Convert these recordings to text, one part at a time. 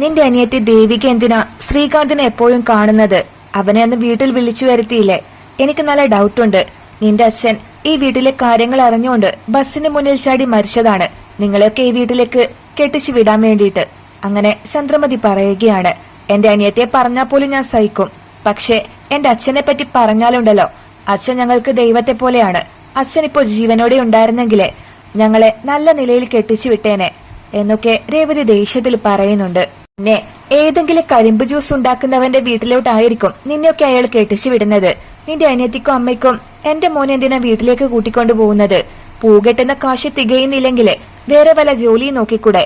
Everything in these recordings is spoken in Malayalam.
നിന്റെ അനിയത്തി ദേവിക എന്തിനാ ശ്രീകാന്തിനെ എപ്പോഴും കാണുന്നത്? അവനെ അന്ന് വീട്ടിൽ വിളിച്ചു വരുത്തിയില്ലേ? എനിക്ക് നല്ല ഡൗട്ടുണ്ട്. നിന്റെ അച്ഛൻ ഈ വീട്ടിലെ കാര്യങ്ങൾ അറിഞ്ഞുകൊണ്ട് ബസ്സിന് മുന്നിൽ ചാടി മരിച്ചതാണ്. നിങ്ങളെയൊക്കെ ഈ വീട്ടിലേക്ക് കെട്ടിച്ചു വിടാൻ വേണ്ടിയിട്ട്. അങ്ങനെ ചന്ദ്രമതി പറയുകയാണ്. എന്റെ അനിയത്തിയെ പറഞ്ഞാൽ പോലും ഞാൻ സഹിക്കും. പക്ഷേ എന്റെ അച്ഛനെ പറ്റി പറഞ്ഞാലുണ്ടല്ലോ. അച്ഛൻ ഞങ്ങൾക്ക് ദൈവത്തെ പോലെയാണ്. അച്ഛൻ ഇപ്പോ ജീവനോടെ ഉണ്ടായിരുന്നെങ്കിലേ ഞങ്ങളെ നല്ല നിലയിൽ കെട്ടിച്ചു വിട്ടേനെ എന്നൊക്കെ രേവതി ദേഷ്യത്തിൽ പറയുന്നുണ്ട്. പിന്നെ ഏതെങ്കിലും കരിമ്പ് ജ്യൂസ് ഉണ്ടാക്കുന്നവന്റെ വീട്ടിലോട്ടായിരിക്കും നിന്നെയൊക്കെ അയാൾ കെട്ടിച്ചു വിടുന്നത്. നിന്റെ അനിയത്തിക്കും അമ്മയ്ക്കും എന്റെ മോനെ എന്തിനാ വീട്ടിലേക്ക് കൂട്ടിക്കൊണ്ടു പോകുന്നത്? പൂകെട്ടുന്ന കാശ് തികയുന്നില്ലെങ്കിൽ വേറെ വല്ല ജോലി നോക്കിക്കൂടെ?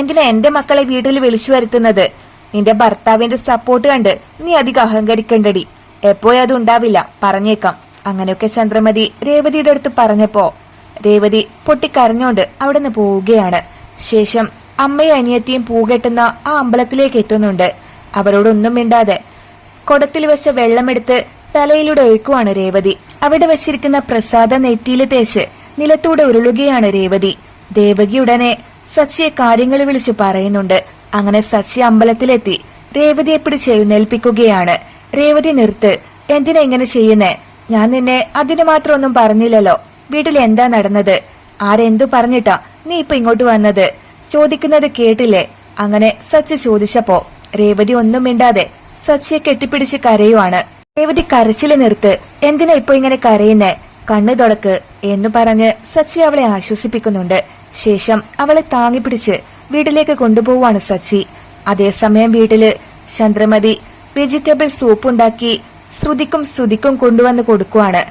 എന്തിനാ എന്റെ മക്കളെ വീട്ടിൽ വിളിച്ചു വരുത്തുന്നത്? നിന്റെ ഭർത്താവിന്റെ സപ്പോർട്ട് കണ്ട് നീ അധികം അഹങ്കരിക്കണ്ടടി. അത് ഉണ്ടാവില്ല. പറഞ്ഞേക്കാം. അങ്ങനെയൊക്കെ ചന്ദ്രമതി രേവതിയുടെ അടുത്ത് പറഞ്ഞപ്പോ രേവതി പൊട്ടിക്കരഞ്ഞോണ്ട് അവിടെ നിന്ന് പോവുകയാണ്. ശേഷം അമ്മയും അനിയത്തിയും പൂകെട്ടുന്ന ആ അമ്പലത്തിലേക്ക് എത്തുന്നുണ്ട്. അവരോടൊന്നും മിണ്ടാതെ. കുടത്തിൽ വെച്ച വെള്ളമെടുത്ത് തലയിലൂടെ ഒഴുക്കുവാണ് രേവതി. അവിടെ വെച്ചിരിക്കുന്ന പ്രസാദ നെറ്റിയിൽ തേച്ച് നിലത്തൂടെ ഉരുളുകയാണ് രേവതി. ദേവകി ഉടനെ സച്ചിയെ കാര്യങ്ങൾ വിളിച്ച് പറയുന്നുണ്ട്. അങ്ങനെ സച്ചി അമ്പലത്തിലെത്തി രേവതിയെ പിടിച്ച് എഴുന്നേൽപ്പിക്കുകയാണ്. രേവതി നിർത്ത് എന്തിനാ ഇങ്ങനെ ചെയ്യുന്നേ? ഞാൻ നിന്നെ അതിനു മാത്രം ഒന്നും പറഞ്ഞില്ലല്ലോ. വീട്ടിൽ എന്താ നടന്നത്? ആരെന്തു പറഞ്ഞിട്ടാ നീ ഇപ്പൊ ഇങ്ങോട്ട് വന്നത്? ചോദിക്കുന്നത് കേട്ടില്ലേ? അങ്ങനെ സച്ചി ചോദിച്ചപ്പോ രേവതി ഒന്നും മിണ്ടാതെ സച്ചിയെ കെട്ടിപ്പിടിച്ച് കരയുവാണ്. രേവതി കരച്ചിൽ നിർത്ത് എന്തിനാ ഇപ്പൊ ഇങ്ങനെ കരയുന്നേ? കണ്ണു തുടക്ക് എന്ന് പറഞ്ഞ് സച്ചി അവളെ ആശ്വസിപ്പിക്കുന്നുണ്ട്. ശേഷം അവളെ താങ്ങിപ്പിടിച്ച് വീട്ടിലേക്ക് കൊണ്ടുപോവാണ് സച്ചി. അതേസമയം വീട്ടിൽ ചന്ദ്രമതി വെജിറ്റബിൾ സൂപ്പ് ഉണ്ടാക്കി ശ്രുതിക്കും ശ്രുതിക്കും കൊണ്ടുവന്ന് കൊടുക്കുവാണ്.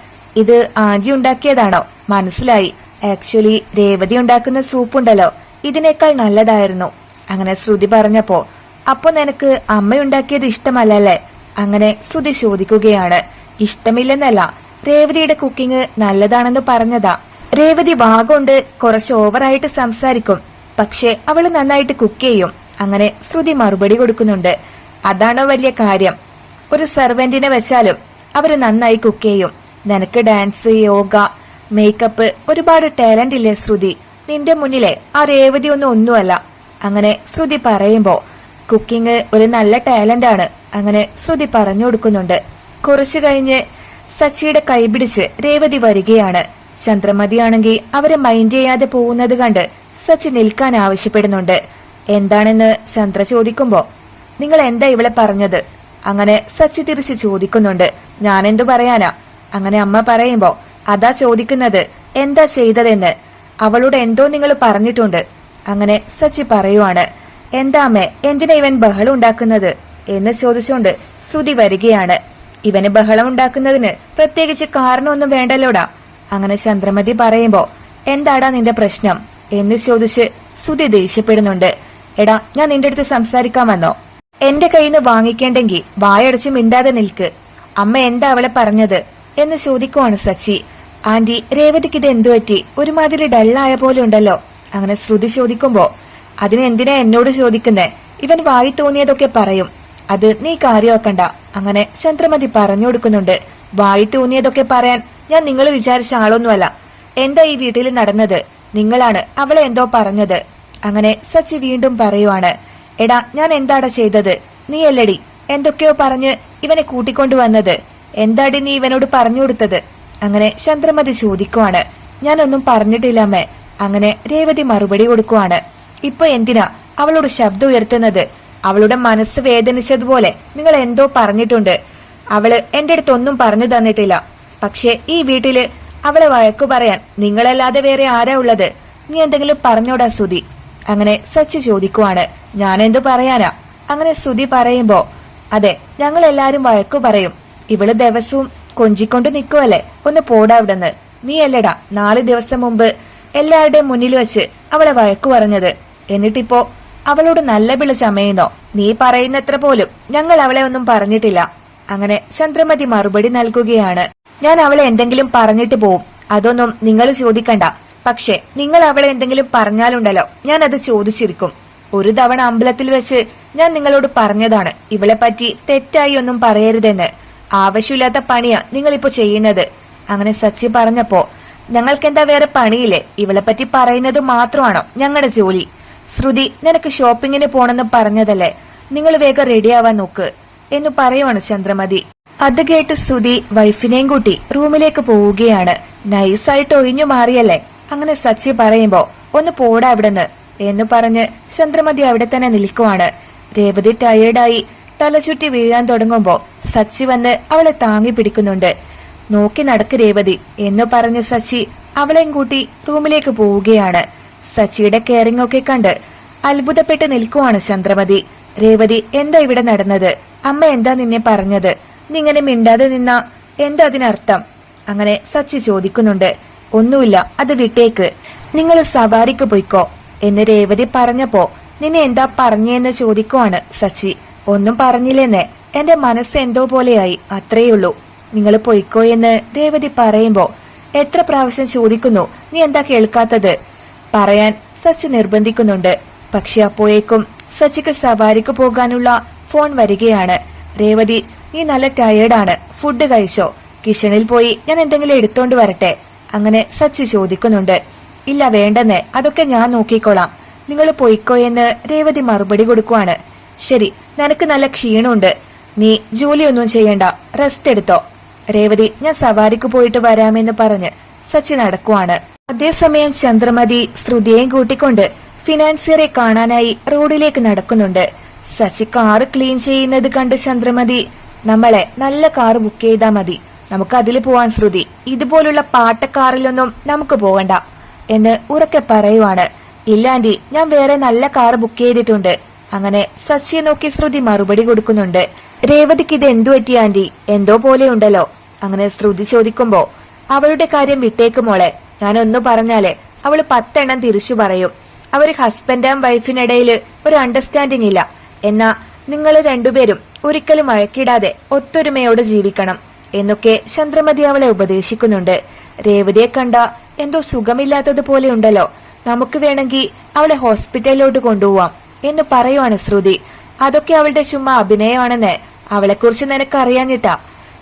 ഇത് ആന്റി ഉണ്ടാക്കിയതാണോ? മനസ്സിലായി. ആക്ച്വലി രേവതി ഉണ്ടാക്കുന്ന സൂപ്പ് ഉണ്ടല്ലോ ഇതിനേക്കാൾ നല്ലതായിരുന്നു. അങ്ങനെ ശ്രുതി പറഞ്ഞപ്പോ അപ്പൊ നിനക്ക് അമ്മയുണ്ടാക്കിയത് ഇഷ്ടമല്ലല്ലേ? അങ്ങനെ ശ്രുതി ചോദിക്കുകയാണ്. ഇഷ്ടമില്ലെന്നല്ല രേവതിയുടെ കുക്കിംഗ് നല്ലതാണെന്ന് പറഞ്ഞതാ. രേവതി വാഗൊണ്ട് കുറച്ച് ഓവറായിട്ട് സംസാരിക്കും പക്ഷെ അവൾ നന്നായിട്ട് കുക്ക് ചെയ്യും. അങ്ങനെ ശ്രുതി മറുപടി കൊടുക്കുന്നുണ്ട്. അതാണോ വലിയ കാര്യം? ഒരു സെർവന്റിനെ വെച്ചാലും അവർ നന്നായി കുക്ക് ചെയ്യും. നിനക്ക് ഡാൻസ് യോഗ മേക്കപ്പ് ഒരുപാട് ടാലന്റ് ഇല്ലേ ശ്രുതി? നിന്റെ മുന്നിലെ ആ രേവതി ഒന്നും ഒന്നുമല്ല. അങ്ങനെ ശ്രുതി പറയുമ്പോ കുക്കിംഗ് ഒരു നല്ല ടാലന്റ് ആണ് അങ്ങനെ ശ്രുതി പറഞ്ഞു കൊടുക്കുന്നുണ്ട്. കുറച്ചു കഴിഞ്ഞ് സച്ചിയുടെ കൈപിടിച്ച് രേവതി വരികയാണ്. ചന്ദ്രമതിയാണെങ്കിൽ അവരെ മൈൻഡ് ചെയ്യാതെ പോകുന്നത് കണ്ട് സച്ചി നിൽക്കാൻ ആവശ്യപ്പെടുന്നുണ്ട്. എന്താണെന്ന് ചന്ദ്ര ചോദിക്കുമ്പോ നിങ്ങൾ എന്താ ഇവളെ പറഞ്ഞത്? അങ്ങനെ സച്ചി തിരിച്ച് ചോദിക്കുന്നുണ്ട്. ഞാൻ എന്തു പറയാനാ? അങ്ങനെ അമ്മ പറയുമ്പോ അതാ ചോദിക്കുന്നത് എന്താ ചെയ്തതെന്ന്? അവളോട് എന്തോ നിങ്ങൾ പറഞ്ഞിട്ടുണ്ട്. അങ്ങനെ സച്ചി പറയുവാണ് എന്താമേ എന്തിനാ ഇവൻ ബഹളം ഉണ്ടാക്കുന്നത്? എന്ന് ചോദിച്ചുകൊണ്ട് ശ്രുതി വരികയാണ്. ഇവന് ബഹളം ഉണ്ടാക്കുന്നതിന് പ്രത്യേകിച്ച് കാരണമൊന്നും വേണ്ടല്ലോടാ? അങ്ങനെ ചന്ദ്രമതി പറയുമ്പോ എന്താടാ നിന്റെ പ്രശ്നം? എന്ന് ചോദിച്ച് ശ്രുതി ദേഷ്യപ്പെടുന്നുണ്ട്. എടാ ഞാൻ നിന്റെ അടുത്ത് സംസാരിക്കാൻ വന്നോ? എന്റെ കയ്യിൽ നിന്ന് വാങ്ങിക്കേണ്ടെങ്കിൽ വായടച്ച് മിണ്ടാതെ നിൽക്ക്. അമ്മ എന്താ അവളെ പറഞ്ഞത്? എന്ന് ചോദിക്കുവാണ് സച്ചി. ആന്റി രേവതിക്ക് ഇത് എന്തു പറ്റി? ഒരുമാതിരി ഡള്ളായ പോലെ ഉണ്ടല്ലോ. അങ്ങനെ ശ്രുതി ചോദിക്കുമ്പോ അതിന് എന്തിനാ എന്നോട് ചോദിക്കുന്നേ? ഇവൻ വായി തോന്നിയതൊക്കെ പറയും. അത് നീ കാര്യമാക്കണ്ട. അങ്ങനെ ചന്ദ്രമതി പറഞ്ഞു കൊടുക്കുന്നുണ്ട്. വായി തോന്നിയതൊക്കെ പറയാൻ ഞാൻ നിങ്ങൾ വിചാരിച്ച ആളൊന്നുമല്ല. എന്താ ഈ വീട്ടിൽ നടന്നത്? നിങ്ങളാണ് അവളെ എന്തോ പറഞ്ഞത്. അങ്ങനെ സച്ചി വീണ്ടും പറയുവാണ്. എടാ ഞാൻ എന്താടാ ചെയ്തത്? നീ അല്ലടി. എന്തൊക്കെയോ പറഞ്ഞ് ഇവനെ കൂട്ടിക്കൊണ്ടു വന്നത് എന്താടി നീ ഇവനോട് പറഞ്ഞു കൊടുത്തത്? അങ്ങനെ ചന്ദ്രമതി ചോദിക്കുവാണ്. ഞാനൊന്നും പറഞ്ഞിട്ടില്ല അമ്മേ അങ്ങനെ രേവതി മറുപടി കൊടുക്കുവാണ്. ഇപ്പൊ എന്തിനാ അവളോട് ശബ്ദം ഉയർത്തുന്നത്? അവളുടെ മനസ്സ് വേദനിച്ചതുപോലെ നിങ്ങൾ എന്തോ പറഞ്ഞിട്ടുണ്ട്. അവൾ എന്റെ അടുത്ത് ഒന്നും പറഞ്ഞു തന്നിട്ടില്ല. പക്ഷെ ഈ വീട്ടിൽ അവളെ വഴക്കു പറയാൻ നിങ്ങളല്ലാതെ വേറെ ആരാ ഉള്ളത്? നീ എന്തെങ്കിലും പറഞ്ഞോടാ സുതി അങ്ങനെ സച്ചി ചോദിക്കുവാണ്. ഞാൻ എന്തു പറയാനാ? അങ്ങനെ സുതി പറയുമ്പോ അതെ ഞങ്ങൾ എല്ലാരും വഴക്കു പറയും. ഇവൾ ദിവസവും കൊഞ്ചിക്കൊണ്ട് നിൽക്കുവല്ലേ ഒന്ന് പോടാ അവിടുന്ന്. നീ അല്ലടാ നാല് ദിവസം മുമ്പ് എല്ലാവരുടെയും മുന്നിൽ വെച്ച് അവളെ വഴക്കു പറഞ്ഞത്. എന്നിട്ടിപ്പോ അവളോട് നല്ല പിള്ള ചമയുന്നോ? നീ പറയുന്നത്ര പോലും ഞങ്ങൾ അവളെ ഒന്നും പറഞ്ഞിട്ടില്ല. അങ്ങനെ ചന്ദ്രമതി മറുപടി നൽകുകയാണ്. ഞാൻ അവളെ എന്തെങ്കിലും പറഞ്ഞിട്ട് പോവും. അതൊന്നും നിങ്ങൾ ചോദിക്കണ്ട. പക്ഷെ നിങ്ങൾ അവളെ എന്തെങ്കിലും പറഞ്ഞാലുണ്ടല്ലോ ഞാൻ അത് ചോദിച്ചിരിക്കും. ഒരു തവണ അമ്പലത്തിൽ വെച്ച് ഞാൻ നിങ്ങളോട് പറഞ്ഞതാണ് ഇവളെ പറ്റി തെറ്റായി ഒന്നും പറയരുതെന്ന്. ആവശ്യമില്ലാത്ത പണിയാ നിങ്ങളിപ്പോ ചെയ്യുന്നത്. അങ്ങനെ സച്ചി പറഞ്ഞപ്പോ ഞങ്ങൾക്കെന്താ വേറെ പണിയില്ലേ? ഇവളെ പറ്റി പറയുന്നത് മാത്രമാണോ ഞങ്ങളുടെ ജോലി? ശ്രുതി നിനക്ക് ഷോപ്പിങ്ങിന് പോണെന്ന് പറഞ്ഞതല്ലേ? നിങ്ങൾ വേഗം റെഡിയാവാൻ നോക്ക് എന്ന് പറയുവാണ് ചന്ദ്രമതി. അത് കേട്ട് ശ്രുതി വൈഫിനെയും കൂട്ടി റൂമിലേക്ക് പോവുകയാണ്. നൈസായിട്ട് ഒഴിഞ്ഞു മാറിയല്ലേ? അങ്ങനെ സച്ചി പറയുമ്പോ ഒന്ന് പോടാ അവിടെന്ന് എന്ന് പറഞ്ഞ് ചന്ദ്രമതി അവിടെ തന്നെ നിൽക്കുവാണ്. രേവതി ടയേർഡായി തലചുറ്റി വീഴാൻ തുടങ്ങുമ്പോ സച്ചി വന്ന് അവളെ താങ്ങി പിടിക്കുന്നുണ്ട്. നോക്കി നടക്ക് രേവതി എന്ന് പറഞ്ഞ് സച്ചി അവളെയും കൂട്ടി റൂമിലേക്ക് പോവുകയാണ്. സച്ചിയുടെ കെയറിംഗ് ഒക്കെ കണ്ട് അത്ഭുതപ്പെട്ട് നിൽക്കുവാണ് ചന്ദ്രമതി. രേവതി എന്താ ഇവിടെ നടന്നത്? അമ്മ എന്താ നിന്നെ പറഞ്ഞത്? നീ ഇങ്ങനെ മിണ്ടാതെ നിന്ന? എന്താ അതിനർത്ഥം? അങ്ങനെ സച്ചി ചോദിക്കുന്നുണ്ട്. ഒന്നുമില്ല അത് വിട്ടേക്ക്. നിങ്ങൾ സവാരിക്ക് പോയിക്കോ എന്ന് രേവതി പറഞ്ഞപ്പോ നിന്നെ എന്താ പറഞ്ഞെന്ന് ചോദിക്കുവാണ് സച്ചി. ഒന്നും പറഞ്ഞില്ലെന്ന് എന്റെ മനസ്സ് എന്തോ പോലെയായി അത്രേയുള്ളൂ നിങ്ങൾ പൊയ്ക്കോ എന്ന് രേവതി പറയുമ്പോ എത്ര പ്രാവശ്യം ചോദിക്കുന്നു നീ എന്താ കേൾക്കാത്തത്? പറയാൻ സച്ച് നിർബന്ധിക്കുന്നുണ്ട്. പക്ഷെ അപ്പോഴേക്കും സച്ചിക്ക് സവാരിക്ക് പോകാനുള്ള ഫോൺ വരികയാണ്. രേവതി നീ നല്ല ടയേർഡാണ് ഫുഡ് കഴിച്ചോ? കിച്ചണിൽ പോയി ഞാൻ എന്തെങ്കിലും എടുത്തോണ്ട് വരട്ടെ അങ്ങനെ സച്ചി ചോദിക്കുന്നുണ്ട്. ഇല്ല വേണ്ടെന്നേ അതൊക്കെ ഞാൻ നോക്കിക്കോളാം. നിങ്ങൾ പൊയ്ക്കോ എന്ന് രേവതി മറുപടി കൊടുക്കുവാണ്. ശരി നിനക്ക് നല്ല ക്ഷീണമുണ്ട്. നീ ജോലിയൊന്നും ചെയ്യണ്ട. റെസ്റ്റ് എടുത്തോ. രേവതി ഞാൻ സവാരിക്ക് പോയിട്ട് വരാമെന്ന് പറഞ്ഞ് സച്ചി നടക്കുവാണ്. അതേസമയം ചന്ദ്രമതി ശ്രുതിയെയും കൂട്ടിക്കൊണ്ട് ഫിനാൻസിയറെ കാണാനായി റോഡിലേക്ക് നടക്കുന്നുണ്ട്. സച്ചി കാറ് ക്ലീൻ ചെയ്യുന്നത് കണ്ട് ചന്ദ്രമതി നമ്മളെ നല്ല കാർ ബുക്ക് ചെയ്താ മതി. നമുക്ക് അതിൽ പോവാൻ ശ്രുതി. ഇതുപോലുള്ള പാട്ട കാറിലൊന്നും നമുക്ക് പോകണ്ട. എന്ന് ഉറക്കെ പറയുവാണ്. ഇല്ലാണ്ടി ഞാൻ വേറെ നല്ല കാർ ബുക്ക് ചെയ്തിട്ടുണ്ട്. അങ്ങനെ സച്ചിയെ നോക്കി ശ്രുതി മറുപടി കൊടുക്കുന്നുണ്ട്. രേവതിക്ക് ഇത് എന്തു പറ്റി ആന്റി? എന്തോ പോലെ ഉണ്ടല്ലോ അങ്ങനെ ശ്രുതി ചോദിക്കുമ്പോ അവളുടെ കാര്യം വിട്ടേക്ക് മോളെ. ഞാനൊന്നു പറഞ്ഞാലേ അവൾ പത്തെണ്ണം തിരിച്ചു പറയും. അവർ ഹസ്ബൻഡ് ആൻഡ് വൈഫിനിടയിൽ ഒരു അണ്ടർസ്റ്റാൻഡിംഗ് ഇല്ല. എന്നാ നിങ്ങൾ രണ്ടുപേരും ഒരിക്കലും മഴക്കിടാതെ ഒത്തൊരുമയോടെ ജീവിക്കണം എന്നൊക്കെ ചന്ദ്രമതി അവളെ ഉപദേശിക്കുന്നുണ്ട്. രേവതിയെ കണ്ട എന്തോ സുഖമില്ലാത്തതുപോലെ ഉണ്ടല്ലോ. നമുക്ക് വേണമെങ്കിൽ അവളെ ഹോസ്പിറ്റലിലോട്ട് കൊണ്ടുപോവാം. എന്ന് പറയുവാണ് ശ്രുതി. അതൊക്കെ അവളുടെ ചുമ്മാ അഭിനയമാണെന്ന് അവളെക്കുറിച്ച് നിനക്ക് അറിയാഞ്ഞിട്ടാ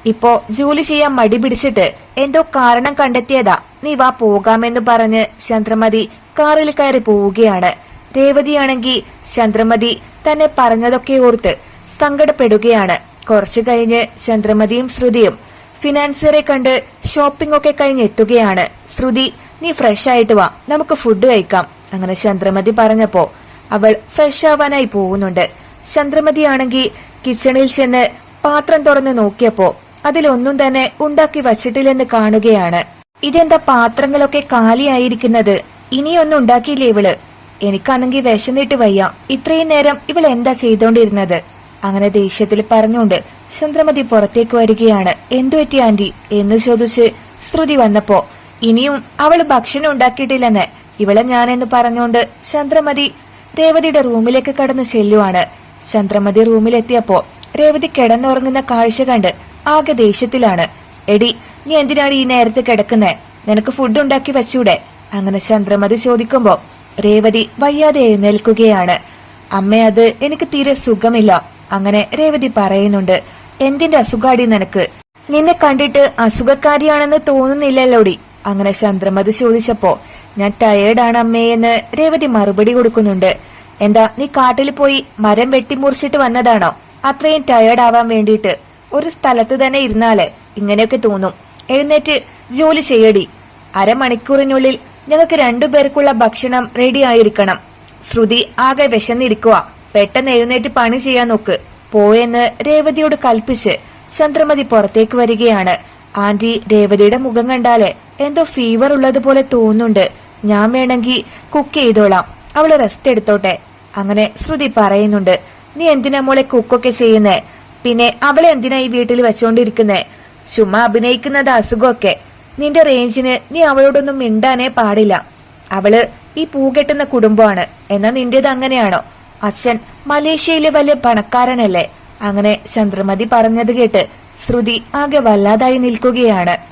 ഇപ്പോ ജോലി ചെയ്യാൻ മടി പിടിച്ചിട്ട് എന്തോ കാരണം കണ്ടെത്തിയതാ. നീ വാ പോകാമെന്ന് പറഞ്ഞ് ചന്ദ്രമതി കാറിൽ കയറി പോവുകയാണ്. രേവതിയാണെങ്കിൽ ചന്ദ്രമതി തന്നെ പറഞ്ഞതൊക്കെ ഓർത്ത് സങ്കടപ്പെടുകയാണ്. കുറച്ചു കഴിഞ്ഞ് ചന്ദ്രമതിയും ശ്രുതിയും ഫിനാൻസിയറെ കണ്ട് ഷോപ്പിംഗ് ഒക്കെ കഴിഞ്ഞ് എത്തുകയാണ്. ശ്രുതി നീ ഫ്രഷ് ആയിട്ട് വാ. നമുക്ക് ഫുഡ് കഴിക്കാം. അങ്ങനെ ചന്ദ്രമതി പറഞ്ഞപ്പോ അവൾ ഫ്രഷ് ആവാനായി പോകുന്നുണ്ട്. ചന്ദ്രമതിയാണെങ്കിൽ കിച്ചണിൽ ചെന്ന് പാത്രം തുറന്ന് നോക്കിയപ്പോ അതിലൊന്നും തന്നെ ഉണ്ടാക്കി വച്ചിട്ടില്ലെന്ന് കാണുകയാണ്. ഇതെന്താ പാത്രങ്ങളൊക്കെ കാലിയായിരിക്കുന്നത്? ഇനിയൊന്നും ഉണ്ടാക്കിയില്ലേ ഇവൾ? എനിക്കാണെങ്കിൽ വിശന്നിട്ട് വയ്യ. ഇത്രയും നേരം ഇവൾ എന്താ ചെയ്തോണ്ടിരുന്നത്? അങ്ങനെ ദേഷ്യത്തിൽ പറഞ്ഞുകൊണ്ട് ചന്ദ്രമതി പുറത്തേക്ക് വരികയാണ്. എന്തു പറ്റി ആന്റി? എന്ന് ചോദിച്ച് ശ്രുതി വന്നപ്പോ ഇനിയും അവൾ ഭക്ഷണം ഉണ്ടാക്കിയിട്ടില്ലെന്ന്. ഇവളെ ഞാനെന്ന് പറഞ്ഞുകൊണ്ട് ചന്ദ്രമതി രേവതിയുടെ റൂമിലേക്ക് കടന്ന് ചെല്ലുവാണ് ചന്ദ്രമതി റൂമിലെത്തിയപ്പോ രേവതി കിടന്നുറങ്ങുന്ന കാഴ്ച കണ്ട് ആകെ ദേഷ്യത്തിലാണ്. എടി നീ എന്തിനാണ് ഈ നേരത്തെ കിടക്കുന്നേ? നിനക്ക് ഫുഡ് ഉണ്ടാക്കി വെച്ചൂടെ? അങ്ങനെ ചന്ദ്രമതി ചോദിക്കുമ്പോ രേവതി വയ്യാതെ എഴുന്നേൽക്കുകയാണ്. അമ്മ അത് എനിക്ക് തീരെ സുഖമില്ല. അങ്ങനെ രേവതി പറയുന്നുണ്ട് എന്തിന്റെ അസുഖാടി നിനക്ക്? നിന്നെ കണ്ടിട്ട് അസുഖക്കാരിയാണെന്ന് തോന്നുന്നില്ലല്ലോടി. അങ്ങനെ ചന്ദ്രമതി ചോദിച്ചപ്പോ ഞാൻ ടയേർഡാണ് അമ്മയെന്ന് രേവതി മറുപടി കൊടുക്കുന്നുണ്ട്. എന്താ നീ കാട്ടിൽ പോയി മരം വെട്ടിമുറിച്ചിട്ട് വന്നതാണോ? അത്രയും ടയേർഡ് ആവാൻ വേണ്ടിയിട്ട് ഒരു സ്ഥലത്ത് തന്നെ ഇരുന്നാൽ ഇങ്ങനെയൊക്കെ തോന്നും. എഴുന്നേറ്റ് ജോലി ചെയ്യടി. അരമണിക്കൂറിനുള്ളിൽ ഞങ്ങൾക്ക് രണ്ടുപേർക്കുള്ള ഭക്ഷണം റെഡി ആയിരിക്കണം. ശ്രുതി ആകെ വിശന്നിരിക്കുക പെട്ടെന്ന് എഴുന്നേറ്റ് പണി ചെയ്യാൻ നോക്ക്. പോയെന്ന് രേവതിയോട് കൽപ്പിച്ച് ചന്ദ്രമതി പുറത്തേക്ക് വരികയാണ്. ആന്റി രേവതിയുടെ മുഖം കണ്ടാലേ എന്തോ ഫീവർ ഉള്ളതുപോലെ തോന്നുന്നുണ്ട്. ഞാൻ വേണമെങ്കിൽ കുക്ക് ചെയ്തോളാം. അവൾ റെസ്റ്റ് എടുത്തോട്ടെ. അങ്ങനെ ശ്രുതി പറയുന്നുണ്ട് നീ എന്തിനാ മോളെ കുക്കൊക്കെ ചെയ്യുന്നേ? പിന്നെ അവളെ എന്തിനാ ഈ വീട്ടിൽ വെച്ചോണ്ടിരിക്കുന്നേ? ചുമ്മാ അഭിനയിക്കുന്നത് അസുഖമൊക്കെ. നിന്റെ റേഞ്ചിന് നീ അവളോടൊന്നും മിണ്ടാനേ പാടില്ല. അവൾ ഈ പൂകെട്ടുന്ന കുടുംബമാണ്. എന്നാ നിന്റേത് അങ്ങനെയാണോ? അച്ഛൻ മലേഷ്യയിലെ വലിയ പണക്കാരനല്ലേ? അങ്ങനെ ചന്ദ്രമതി പറഞ്ഞത് കേട്ട് ശ്രുതി ആകെ വല്ലാതായി നിൽക്കുകയാണ്.